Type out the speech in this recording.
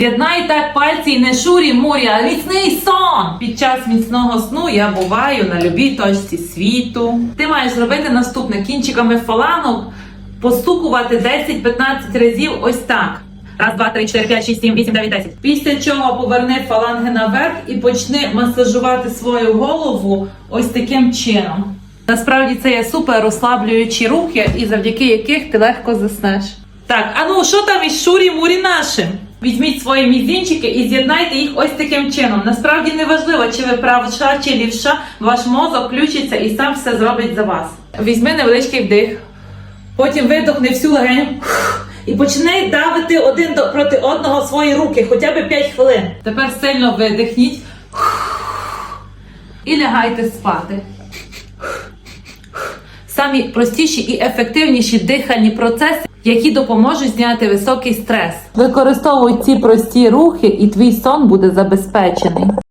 З'єднай так пальці і не шурі мурі, а міцний сон. Під час міцного сну я буваю на любій точці світу. Ти маєш зробити наступне кінчиками фаланок, постукувати 10-15 разів ось так. Раз, два, три, чотири, п'ять, шість, сім, вісім, дев'ять, десять. Після чого поверни фаланги наверх і почни масажувати свою голову ось таким чином. Насправді це є супер розслаблюючі рухи, і завдяки яких ти легко заснеш. Так, а ну що там із шурі мурі нашим? Візьміть свої мізінчики і з'єднайте їх ось таким чином. Насправді не важливо, чи ви правша чи лівша, ваш мозок включиться і сам все зробить за вас. Візьми невеличкий вдих, потім видохни всю легеню і почни давити один проти одного свої руки, хоча б 5 хвилин. Тепер сильно видихніть і лягайте спати. Самі простіші і ефективніші дихальні процеси, які допоможуть зняти високий стрес. Використовуй ці прості рухи, і твій сон буде забезпечений.